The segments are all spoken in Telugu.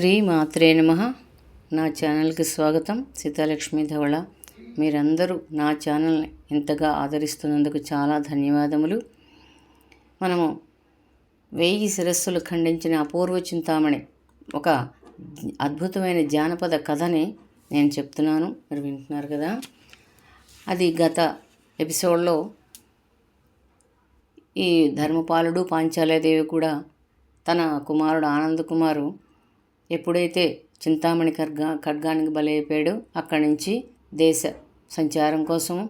శ్రీ మాత్రే నమ. నా ఛానల్కి స్వాగతం సీతాలక్ష్మి ధవళ. మీరందరూ నా ఛానల్ని ఇంతగా ఆదరిస్తున్నందుకు చాలా ధన్యవాదములు. మనము వెయ్యి శిరస్సులు ఖండించిన అపూర్వ చింతామణి ఒక అద్భుతమైన జానపద కథని నేను చెప్తున్నాను. మీరు వింటున్నారు కదా? అది గత ఎపిసోడ్లో ఈ ధర్మపాలుడు పాంచాలయదేవి కూడా తన కుమారుడు ఆనంద్ కుమారు ఎప్పుడైతే చింతామణి ఖడ్గా ఖడ్గానికి బలైపోయాడో అక్కడి నుంచి దేశ సంచారం కోసం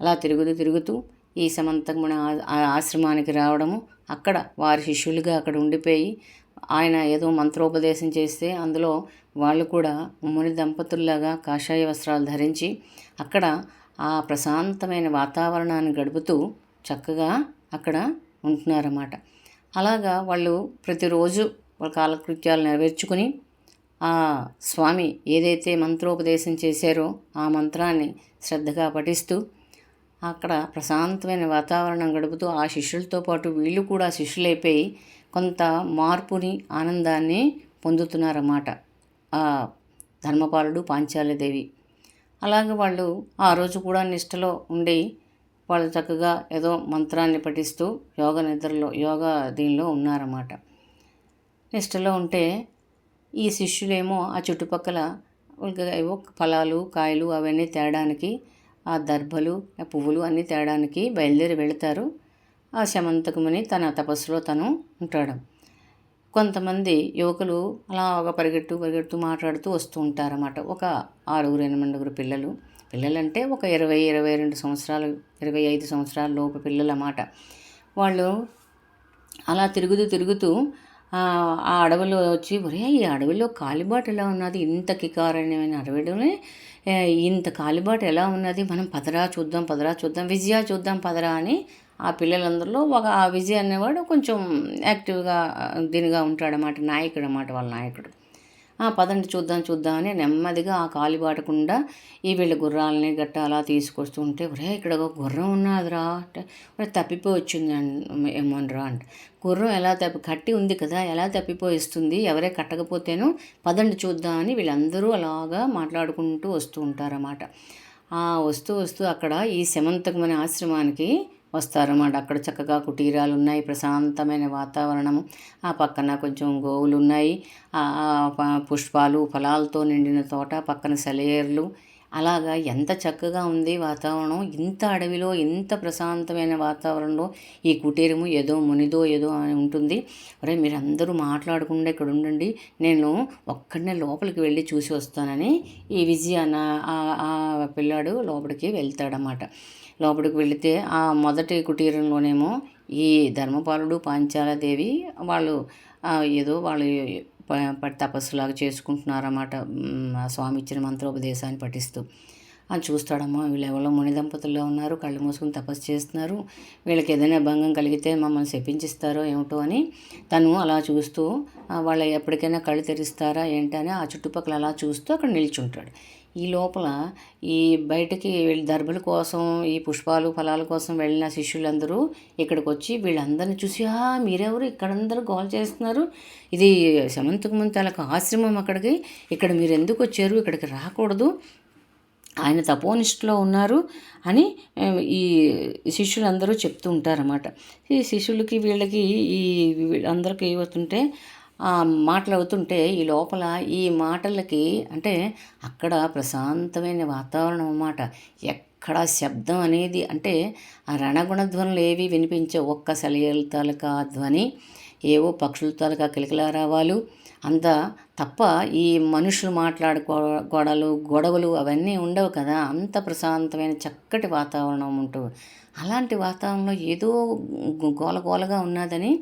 అలా తిరుగుతూ తిరుగుతూ ఈ సమంతకమణ ఆశ్రమానికి రావడము అక్కడ వారి శిష్యులుగా అక్కడ ఉండిపోయి ఆయన ఏదో మంత్రోపదేశం చేస్తే అందులో వాళ్ళు కూడా ముని దంపతుల్లాగా కాషాయ వస్త్రాలు ధరించి అక్కడ ఆ ప్రశాంతమైన వాతావరణాన్ని గడుపుతూ చక్కగా అక్కడ ఉంటున్నారన్నమాట. అలాగా వాళ్ళు ప్రతిరోజు వాళ్ళ కాలకృత్యాలు నెరవేర్చుకుని ఆ స్వామి ఏదైతే మంత్రోపదేశం చేశారో ఆ మంత్రాన్ని శ్రద్ధగా పఠిస్తూ అక్కడ ప్రశాంతమైన వాతావరణం గడుపుతూ ఆ శిష్యులతో పాటు వీళ్ళు కూడా శిష్యులైపోయి కొంత మార్పుని ఆనందాన్ని పొందుతున్నారన్నమాట. ఆ ధర్మపాలుడు పాంచాలదేవి. అలాగే వాళ్ళు ఆ రోజు కూడా నిష్టలో ఉండి వాళ్ళు చక్కగా ఏదో మంత్రాన్ని పఠిస్తూ యోగ నిద్రలో యోగా దీనిలో ఉన్నారన్నమాట. నిష్టలో ఉంటే ఈ శిష్యులేమో ఆ చుట్టుపక్కల ఏవో ఫలాలు కాయలు అవన్నీ తేడానికి ఆ దర్భలు ఆ పువ్వులు అన్నీ తేడానికి బయలుదేరి వెళతారు. ఆ శమంతకముని తన తపస్సులో తను ఉంటాడు. కొంతమంది యువకులు అలా ఒక పరిగెట్టు పరిగెడుతూ మాట్లాడుతూ వస్తూ ఉంటారన్నమాట. ఒక ఆరుగురు ఎనిమిదిగురు పిల్లలు. పిల్లలంటే ఒక ఇరవై ఇరవై రెండు సంవత్సరాలు ఇరవై ఐదు సంవత్సరాల లోపు పిల్లలు అన్నమాట వాళ్ళు అలా తిరుగుతూ తిరుగుతూ ఆ అడవిలో వచ్చి ఒరే ఈ అడవిలో కాలిబాట ఎలా ఉన్నది? ఇంత కికారణ్యమైన అడవిలోనే ఇంత కాలిబాట ఎలా ఉన్నది? మనం పదరా చూద్దాం పదరా చూద్దాం విజయ చూద్దాం పదరా అని ఆ పిల్లలందరిలో ఒక ఆ విజయ్ అనేవాడు కొంచెం యాక్టివ్గా దీనిగా ఉంటాడనమాట నాయకుడు అన్నమాట వాళ్ళ నాయకుడు. పదండి చూద్దాం చూద్దాం అని నెమ్మదిగా ఆ కాలిబాటకుండా ఈ వీళ్ళ గుర్రాలని గట్ట అలా తీసుకొస్తూ ఉంటే ఒరే ఇక్కడ ఒక గుర్రం ఉన్నదిరా. అంటే తప్పిపోయి వచ్చింది ఏమోనరా అంటే. గుర్రం ఎలా తప్పి కట్టి ఉంది కదా ఎలా తప్పిపోయిస్తుంది? ఎవరే కట్టకపోతేనో పదండి చూద్దామని వీళ్ళందరూ అలాగా మాట్లాడుకుంటూ వస్తూ ఉంటారన్నమాట. వస్తూ వస్తూ అక్కడ ఈ శమంతకమైన ఆశ్రమానికి వస్తారన్నమాట. అక్కడ చక్కగా కుటీరాలు ఉన్నాయి ప్రశాంతమైన వాతావరణము. ఆ పక్కన కొంచెం గోవులు ఉన్నాయి పుష్పాలు ఫలాలతో నిండిన తోట పక్కన సెలయేర్లు. అలాగా ఎంత చక్కగా ఉంది వాతావరణం. ఇంత అడవిలో ఇంత ప్రశాంతమైన వాతావరణంలో ఈ కుటీరము ఏదో మునిదో ఏదో అని ఉంటుంది. అరే మీరందరూ మాట్లాడకుండా ఇక్కడ ఉండండి నేను ఒక్కడనే లోపలికి వెళ్ళి చూసి వస్తానని ఈ విజయ ఆ పిల్లాడు లోపలికి వెళ్తాడనమాట లోపలికి వెళితే ఆ మొదటి కుటీరంలోనేమో ఈ ధర్మపాలుడు పాంచాలదేవి వాళ్ళు ఏదో వాళ్ళు తపస్సులాగా చేసుకుంటున్నారన్నమాట స్వామి ఇచ్చిన మంత్రోపదేశాన్ని పఠిస్తూ. అని చూస్తాడమ్మా వీళ్ళు ఎవరో ముని దంపతుల్లో ఉన్నారు కళ్ళు మూసుకుని తపస్సు చేస్తున్నారు. వీళ్ళకి ఏదైనా భంగం కలిగితే మమ్మల్ని శపించిస్తారో ఏమిటో అని తను అలా చూస్తూ వాళ్ళ ఎప్పటికైనా కళ్ళు తెరిస్తారా ఏంటని ఆ చుట్టుపక్కల అలా చూస్తూ అక్కడ నిల్చుంటాడు. ఈ లోపల ఈ బయటకి వీళ్ళ దర్భల కోసం ఈ పుష్పాలు ఫలాల కోసం వెళ్ళిన శిష్యులందరూ ఇక్కడికి వచ్చి వీళ్ళందరిని చూసి మీరెవరు? ఇక్కడందరూ గోల్ చేస్తున్నారు. ఇది సమంతకు తలకు ఆశ్రమం అక్కడికి. ఇక్కడ మీరు ఎందుకు వచ్చారు? ఇక్కడికి రాకూడదు. ఆయన తపోనిష్టలో ఉన్నారు అని ఈ శిష్యులందరూ చెప్తూ ఉంటారన్నమాట. ఈ శిష్యులకి వీళ్ళకి ఈ అందరికీ వస్తుంటే మాట్లాడుతుంటే ఈ లోపల ఈ మాటలకి అంటే అక్కడ ప్రశాంతమైన వాతావరణం అన్నమాట. ఎక్కడ శబ్దం అనేది అంటే ఆ రణగుణ ధ్వనులు ఏవి వినిపించే ఒక్క సెలయల తాలూకా ధ్వని ఏవో పక్షుల తాలూకా కిలకిలారావాలు అంత తప్ప ఈ మనుషులు మాట్లాడుకో గొడవలు గొడవలు అవన్నీ ఉండవు కదా. అంత ప్రశాంతమైన చక్కటి వాతావరణం ఉంటూ. అలాంటి వాతావరణంలో ఏదో గోలగోలగా ఉన్నదని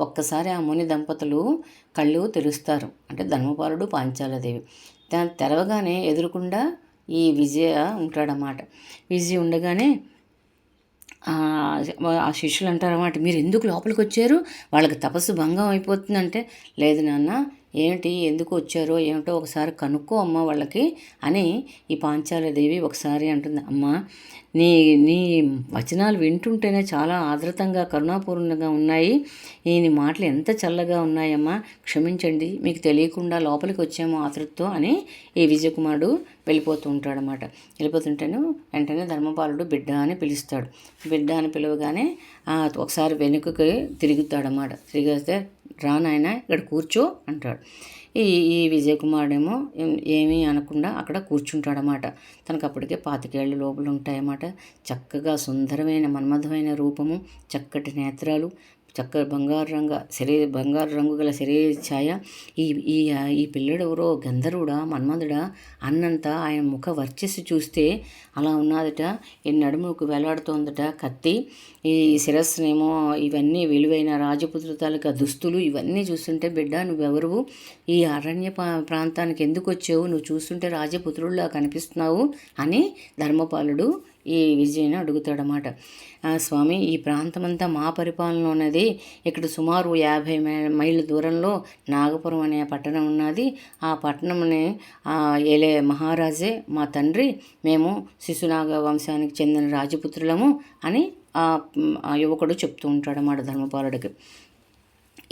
ఒక్కసారి ఆ ముని దంపతులు కళ్ళు తెరుస్తారు. అంటే ధర్మపాలుడు పాంచాలదేవి. దాన్ని తెరవగానే ఎదురుకుండా ఈ విజయ ఉంటాడన్నమాట. విజయ ఉండగానే ఆ శిష్యులు అంటారన్నమాట మీరు ఎందుకు లోపలికి వచ్చారు వాళ్ళకి తపస్సు భంగం అయిపోతుందంటే. లేదు నాన్న ఏమిటి? ఎందుకు వచ్చారో ఏమిటో ఒకసారి కనుక్కో అమ్మ వాళ్ళకి అని ఈ పాంచాలదేవి ఒకసారి అంటుంది. అమ్మ నీ నీ వచనాలు వింటుంటేనే చాలా ఆదృతంగా కరుణాపూర్ణంగా ఉన్నాయి. ఈ మాటలు ఎంత చల్లగా ఉన్నాయమ్మా. క్షమించండి మీకు తెలియకుండా లోపలికి వచ్చాము ఆతృతో అని ఈ విజయకుమారుడు వెళ్ళిపోతూ ఉంటాడనమాట వెళ్ళిపోతుంటేనే వెంటనే ధర్మపాలుడు బిడ్డ అని పిలుస్తాడు. బిడ్డ అని పిలవగానే ఒకసారి వెనుకకి తిరుగుతాడనమాట తిరిగితే రా నాయన ఇక్కడ కూర్చో అంటాడు. ఈ ఈ విజయకుమారుడేమో ఏమీ అనకుండా అక్కడ కూర్చుంటాడనమాట తనకు అప్పటికే పాతికేళ్ళు లోపల ఉంటాయన్నమాట చక్కగా సుందరమైన మన్మధమైన రూపము చక్కటి నేత్రాలు చక్క బంగారు రంగ శరీర బంగారు రంగు గల శరీర ఛాయ. ఈ ఈ ఈ పిల్లడెవరో? గంధర్వుడా? మన్మధుడా అన్నంత ఆయన ముఖ వర్చస్సు చూస్తే అలా ఉన్నదట. ఈ నడుముకు వేలాడుతోందట కత్తి. ఈ శిరస్సునేమో ఇవన్నీ విలువైన రాజపుత్ర తాలూకా దుస్తులు ఇవన్నీ చూస్తుంటే బిడ్డ నువ్వెవరువు? ఈ అరణ్య ప్రాంతానికి ఎందుకు వచ్చావు నువ్వు చూస్తుంటే రాజపుత్రుల్లా కనిపిస్తున్నావు అని ధర్మపాలుడు ఈ విజయని అడుగుతాడనమాట స్వామి ఈ ప్రాంతమంతా మా పరిపాలన ఉన్నది ఇక్కడ సుమారు యాభై మైళ్ళ దూరంలో నాగపురం అనే పట్టణం ఉన్నది. ఆ పట్టణంని ఏలే మహారాజే మా తండ్రి మేము శిశునాగ వంశానికి చెందిన రాజపుత్రులము అని ఆ యువకుడు చెప్తూ ఉంటాడు అన్నమాట ధర్మపాలుడికి.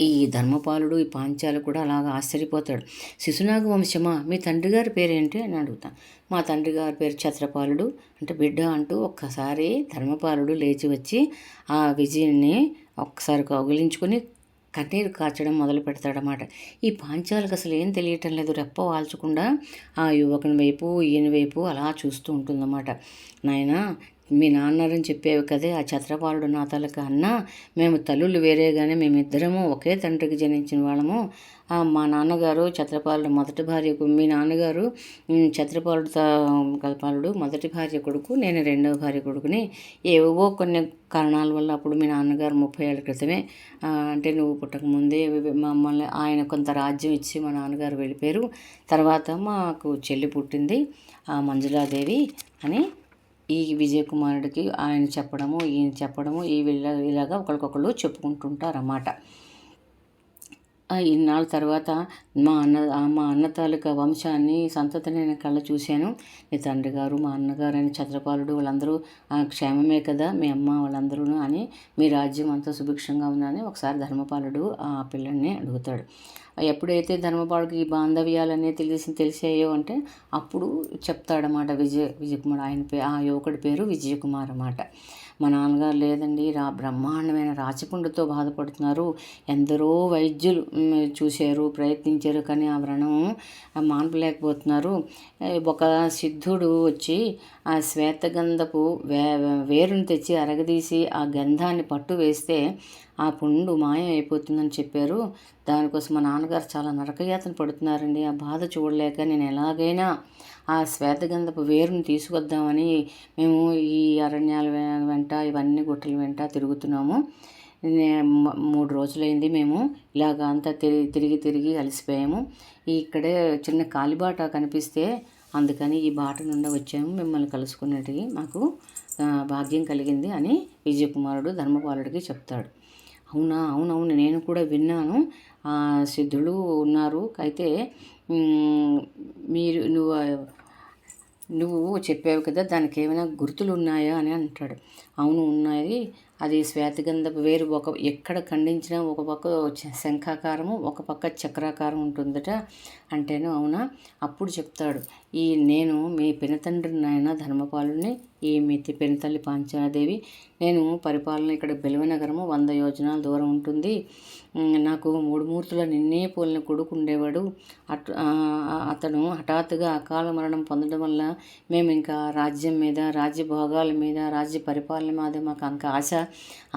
ఈ ధర్మపాలుడు ఈ పాంచాలు కూడా అలాగ ఆశ్చర్యపోతాడు. శిశునాగ వంశమా? మీ తండ్రి గారి పేరేంటి? అని అడుగుతాను మా తండ్రి గారి పేరు ఛత్రపాలుడు. అంటే బిడ్డ అంటూ ఒక్కసారి ధర్మపాలుడు లేచి వచ్చి ఆ విజయుని ఒక్కసారి కౌగిలించుకొని కన్నీరు కాచడం మొదలు పెడతాడనమాట ఈ పాంచాలకు అసలు ఏం తెలియటం లేదు. రెప్ప వాల్చకుండా ఆ యువకుని వైపు ఈయన వైపు అలా చూస్తూ ఉంటుందన్నమాట. నాయన మీ నాన్నరని చెప్పేవి కదే ఆ ఛత్రపాలుడు నా తలక అన్న మేము తల్లులు వేరేగానే మేమిద్దరము ఒకే తండ్రికి జనించిన వాళ్ళము. మా నాన్నగారు ఛత్రపాలుడు మొదటి భార్యకు మీ నాన్నగారు ఛత్రపాలుడు కల్పాలుడు మొదటి భార్య కొడుకు నేను రెండవ భార్య కొడుకుని ఏవో కొన్ని కారణాల వల్ల అప్పుడు మీ నాన్నగారు ముప్పై ఏళ్ళ క్రితమే అంటే నువ్వు పుట్టకముందే మమ్మల్ని ఆయన కొంత రాజ్యం ఇచ్చి మా నాన్నగారు వెళ్ళిపోయారు. తర్వాత మాకు చెల్లి పుట్టింది ఆ మంజులాదేవి అని ఈ విజయకుమారుడికి ఆయన చెప్పడము ఈయన చెప్పడము ఈ వీళ్ళ ఇలాగా ఒకరికొకళ్ళు చెప్పుకుంటుంటారన్నమాట. ఇన్నాళ్ళ తర్వాత మా అన్న మా అన్న తాలూకా వంశాన్ని సంతతిని నేను కళ్ళ చూశాను. నీ తండ్రి గారు మా అన్నగారు అని చంద్రపాలుడు వాళ్ళందరూ క్షేమమే కదా మీ అమ్మ వాళ్ళందరూ అని మీ రాజ్యం అంతా సుభిక్షంగా ఉందని ఒకసారి ధర్మపాలుడు ఆ పిల్లల్ని అడుగుతాడు. ఎప్పుడైతే ధర్మపాలుడికి ఈ బాంధవ్యాలన్నీ తెలిసి తెలిసాయో అంటే అప్పుడు చెప్తాడనమాట విజయ విజయకుమార్. ఆయన పే ఆ యువకుడి పేరు విజయకుమార్ అన్నమాట. మా నాన్నగారు లేదండి రా బ్రహ్మాండమైన రాచపుండుతో బాధపడుతున్నారు. ఎందరో వైద్యులు చూశారు ప్రయత్నించారు కానీ ఆ వ్రణం మానపలేకపోతున్నారు. ఒక సిద్ధుడు వచ్చి ఆ శ్వేతగంధపు వే వేరుని తెచ్చి అరగదీసి ఆ గంధాన్ని పట్టు వేస్తే ఆ పుండు మాయం అయిపోతుందని చెప్పారు. దానికోసం మా నాన్నగారు చాలా నరకయాతన పడుతున్నారండి. ఆ బాధ చూడలేక నేను ఎలాగైనా ఆ శ్వేతగంధపు వేరుని తీసుకొద్దామని మేము ఈ అరణ్యాల వెంట ఇవన్నీ గుట్టల వెంట తిరుగుతున్నాము. మూడు రోజులైంది మేము ఇలాగ అంతా తిరిగి తిరిగి తిరిగి అలసిపోయాము. ఇక్కడే చిన్న కాలిబాట కనిపిస్తే అందుకని ఈ బాట నుండి వచ్చాము. మిమ్మల్ని కలుసుకునేటివి మాకు భాగ్యం కలిగింది అని విజయకుమారుడు ధర్మపాలుడికి చెప్తాడు. అవునా? అవునవును నేను కూడా విన్నాను. సిద్ధులు ఉన్నారు. అయితే మీరు నువ్వు నువ్వు చెప్పావు కదా దానికి ఏమైనా గుర్తులు ఉన్నాయా అని అంటాడు. అవును ఉన్నాయి. అది శ్వేతగంధపు వేరు ఒక ఎక్కడ ఖండించినా ఒక పక్క శంఖాకారము ఒక పక్క చక్రాకారం ఉంటుందట. అంటేనే అవునా? అప్పుడు చెప్తాడు. ఈ నేను మీ పినతండ్రి నాయన ధర్మపాలుని ఈ మీ పెనతల్లి పాంచనాదేవి నేను పరిపాలన ఇక్కడ బెలవనగరము వంద యోజనాల దూరం ఉంటుంది. నాకు మూడు మూర్తుల నిన్నే పోలిన కొడుకు ఉండేవాడు. అట్ అతను హఠాత్తుగా అకాల మరణం పొందడం వల్ల మేము ఇంకా రాజ్యం మీద రాజ్య భోగాల మీద రాజ్య పరిపాలన మీద మాకు ఇంకా ఆశ.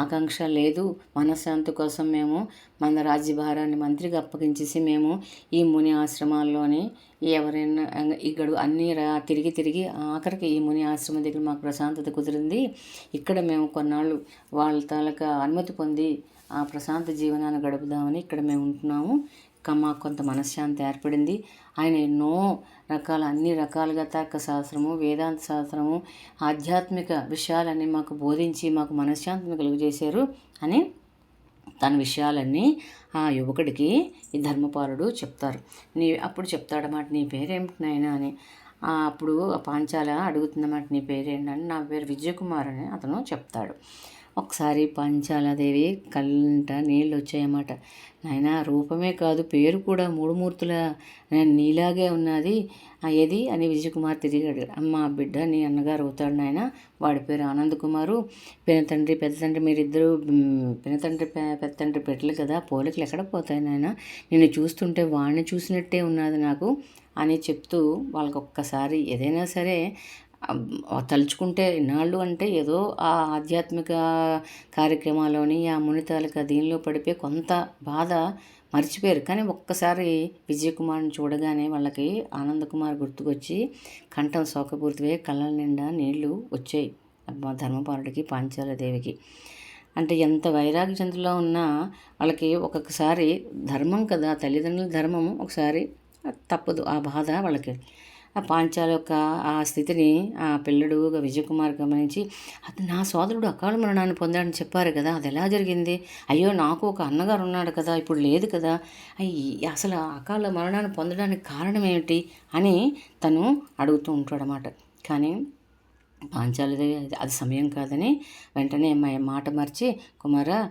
ఆకాంక్ష లేదు. మనశ్శాంతి కోసం మేము మన రాజ్యభారాన్ని మంత్రికి అప్పగించేసి మేము ఈ ముని ఆశ్రమాల్లోనే ఎవరైనా ఇక్కడ అన్నీ రా తిరిగి తిరిగి ఆఖరికి ఈ ముని ఆశ్రమం దగ్గర మాకు ప్రశాంతత కుదిరింది. ఇక్కడ మేము కొన్నాళ్ళు వాళ్ళ తాలూకా అనుమతి పొంది ఆ ప్రశాంత జీవనాన్ని గడుపుదామని ఇక్కడ మేము ఉంటున్నాము. మాకు కొంత మనశ్శాంతి ఏర్పడింది. ఆయన ఎన్నో రకాల అన్ని రకాలుగా శాస్త్రము వేదాంత శాస్త్రము ఆధ్యాత్మిక విషయాలన్నీ మాకు బోధించి మాకు మనశ్శాంతిని కలుగజేశారు అని తన విషయాలన్నీ ఆ యువకుడికి ఈ ధర్మపాలుడు చెప్తారు. నీ అప్పుడు చెప్తాడన్నమాట నీ పేరేమిటి నాయనా అని. అప్పుడు పాంచాల అడుగుతుందన్నమాట నీ పేరేంటని నా పేరు విజయకుమార్ అని అతను చెప్తాడు. ఒకసారి పంచాలదేవి కళ్ళంట నీళ్ళు వచ్చాయన్నమాట నాయన రూపమే కాదు పేరు కూడా మూడు మూర్తుల నీలాగే ఉన్నది. ఏది అని విజయకుమార్ తిరిగాడు. అమ్మ బిడ్డ నీ అన్నగారు అవుతాడు నాయన. వాడి పేరు ఆనంద్ కుమారు పినతండ్రి పెద్ద తండ్రి మీరిద్దరూ పినతండ్రి పెద్ద తండ్రి పెట్టలు కదా పోలికలు ఎక్కడ పోతాయి నాయన? నేను చూస్తుంటే వాడిని చూసినట్టే ఉన్నది నాకు అని చెప్తూ వాళ్ళకి ఒక్కసారి ఏదైనా సరే తలుచుకుంటే ఇన్నాళ్ళు అంటే ఏదో ఆ ఆధ్యాత్మిక కార్యక్రమాలోని ఆ మునితాలిక దీనిలో పడిపోయి కొంత బాధ మర్చిపోయారు. కానీ ఒక్కసారి విజయకుమార్ని చూడగానే వాళ్ళకి ఆనందకుమార్ గుర్తుకొచ్చి కంఠం శోకపూర్తివే కళ్ళ నిండా నీళ్ళు వచ్చాయి ధర్మపాలుడికి పాంచాలదేవికి అంటే ఎంత వైరాగ్యంలో ఉన్నా వాళ్ళకి ఒక్కొక్కసారి ధర్మం కదా తల్లిదండ్రుల ధర్మం ఒకసారి తప్పదు ఆ బాధ వాళ్ళకి. ఆ పాంచాల యొక్క ఆ స్థితిని ఆ పిల్లడు విజయకుమార్ గమనించి అది నా సోదరుడు అకాల మరణాన్ని పొందాడని చెప్పారు కదా అది ఎలా జరిగింది? అయ్యో నాకు ఒక అన్నగారు ఉన్నాడు కదా ఇప్పుడు లేదు కదా. అసలు అకాల మరణాన్ని పొందడానికి కారణం ఏమిటి? అని తను అడుగుతూ ఉంటాడు అన్నమాట కానీ పాంచాలదేవి అది సమయం కాదని వెంటనే మా మాట మర్చి కుమార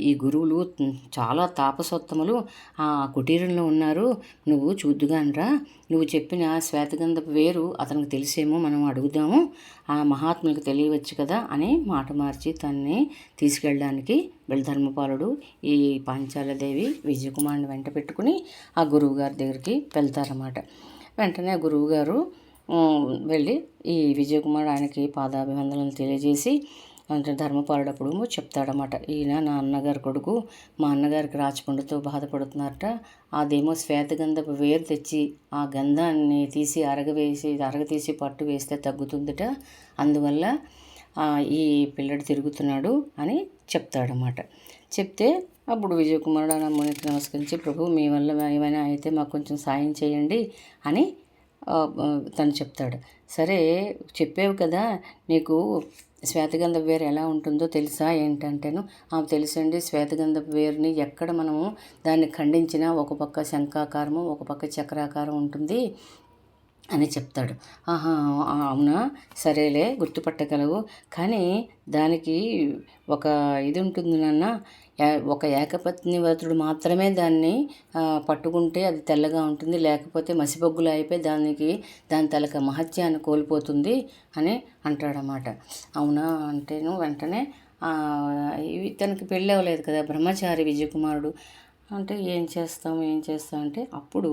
ఈ గురువులు చాలా తాపసోత్తములు. ఆ కుటీరంలో ఉన్నారు. నువ్వు చూద్దుగానరా. నువ్వు చెప్పిన శ్వేతగంధపు వేరు అతనికి తెలిసేమో మనం అడుగుదాము. ఆ మహాత్ములకు తెలియవచ్చు కదా అని మాట మార్చి తన్ని తీసుకెళ్ళడానికి ధర్మపాలుడు ఈ పాంచాలదేవి విజయకుమార్ని వెంట పెట్టుకుని ఆ గురువు గారి దగ్గరికి వెళ్తారన్నమాట. వెంటనే గురువుగారు వెళ్ళి ఈ విజయకుమార్ ఆయనకి పాదాభివందనలు తెలియజేసి అంటే ధర్మపాలుడప్పుడు చెప్తాడనమాట ఈయన నా అన్నగారి కొడుకు మా అన్నగారికి రాచకొండతో బాధపడుతున్నారట. అదేమో శ్వేతగంధపు వేరు తెచ్చి ఆ గంధాన్ని తీసి అరగవేసి అరగతీసి పట్టు వేస్తే తగ్గుతుందిట. అందువల్ల ఈ పిల్లడు తిరుగుతున్నాడు అని చెప్తాడనమాట చెప్తే అప్పుడు విజయకుమారుడు ఆ మునికి నమస్కరించి ప్రభు మీ వల్ల ఏమైనా అయితే మాకు కొంచెం సాయం చేయండి అని తను చెప్తాడు. సరే చెప్పేవు కదా నీకు శ్వేతగంధ వేరు ఎలా ఉంటుందో తెలుసా ఏంటంటేను ఆమె తెలుసండి శ్వేతగంధ వేరుని ఎక్కడ మనము దాన్ని ఖండించినా ఒక పక్క శంఖాకారము ఒక పక్క చక్రాకారం ఉంటుంది. అని చెప్తాడు. ఆహా అవునా? సరేలే గుర్తుపట్టగలవు. కానీ దానికి ఒక ఇది ఉంటుంది నాన్న. ఒక ఏకపత్ని వ్రతుడు మాత్రమే దాన్ని పట్టుకుంటే అది తెల్లగా ఉంటుంది లేకపోతే మసిబొగ్గులు అయిపోయి దానికి దాని తలక మహత్యాన్ని కోల్పోతుంది అని అంటాడనమాట అవునా అంటేను వెంటనే తనకి పెళ్ళి అవ్వలేదు కదా బ్రహ్మచారి విజయకుమారుడు. అంటే ఏం చేస్తాం ఏం చేస్తాం అంటే అప్పుడు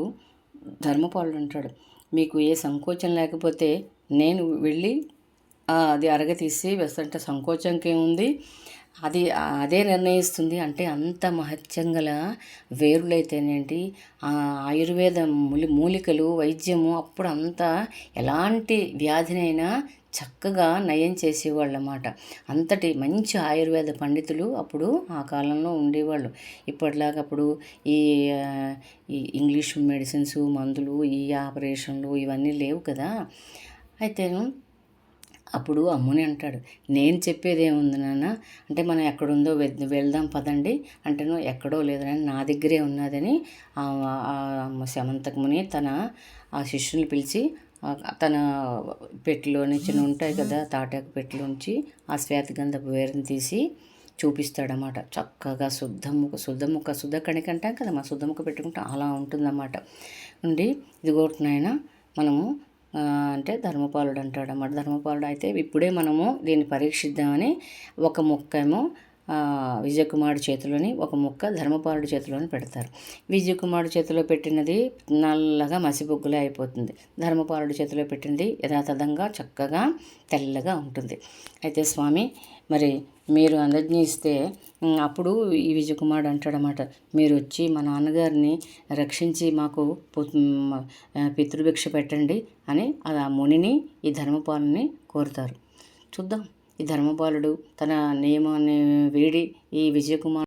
ధర్మపాలుడు అంటాడు. మీకు ఏ సంకోచం లేకపోతే నేను వెళ్ళి అది అరగతీసి వేస్తుంటే సంకోచంకేముంది అది అదే నిర్ణయిస్తుంది అంటే అంత మహత్యం గల వేరులైతేనేంటి ఆయుర్వేద మూలి మూలికలు వైద్యము అప్పుడు అంత ఎలాంటి వ్యాధినైనా చక్కగా నయం చేసేవాళ్ళు అన్నమాట అంతటి మంచి ఆయుర్వేద పండితులు అప్పుడు ఆ కాలంలో ఉండేవాళ్ళు. ఇప్పటిలాగా అప్పుడు ఈ ఇంగ్లీష్ మెడిసిన్స్ మందులు ఈ ఆపరేషన్లు ఇవన్నీ లేవు కదా. అయితే అప్పుడు అమ్ముని అంటాడు. నేను చెప్పేది ఏముంది నాన్న? అంటే మనం ఎక్కడుందో వెళ్దాం పదండి. అంటేను ఎక్కడో లేదని నా దగ్గరే ఉన్నదని శమంతకముని తన ఆ శిష్యుని పిలిచి తన పెట్టిలో నుంచి ఉంటాయి కదా తాటాకు పెట్టిలోంచి ఆ శ్వేతగంధపు వేరుని తీసి చూపిస్తాడనమాట చక్కగా శుద్ధముఖ శుద్ధముఖ శుద్ధ కణిక అంటాం కదా మా శుద్ధముఖ పెట్టుకుంటాం అలా ఉంటుందన్నమాట. ఉండి ఇదిగోటినైనా మనము అంటే ధర్మపాలుడు అంటాడు అన్నమాట ధర్మపాలుడు అయితే ఇప్పుడే మనము దీన్ని పరీక్షిద్దామని ఒక ముక్క ఏమో చేతిలోని ఒక ముక్క ధర్మపాలుడి చేతిలోని పెడతారు. విజయకుమారుడు చేతిలో పెట్టినది నల్లగా మసిబొగ్గులే అయిపోతుంది. ధర్మపాలుడి చేతిలో పెట్టినది యథాతథంగా చక్కగా తెల్లగా ఉంటుంది. అయితే స్వామి మరి మీరు అనుజ్ఞ అప్పుడు ఈ విజయకుమారుడు అంటాడనమాట మీరు వచ్చి మా నాన్నగారిని రక్షించి మాకు పితృభిక్ష పెట్టండి అని ఆ మునిని ఈ ధర్మపాలని కోరుతారు. చూద్దాం. ఈ ధర్మపాలుడు తన నియమాన్ని వీడి ఈ విజయకుమార్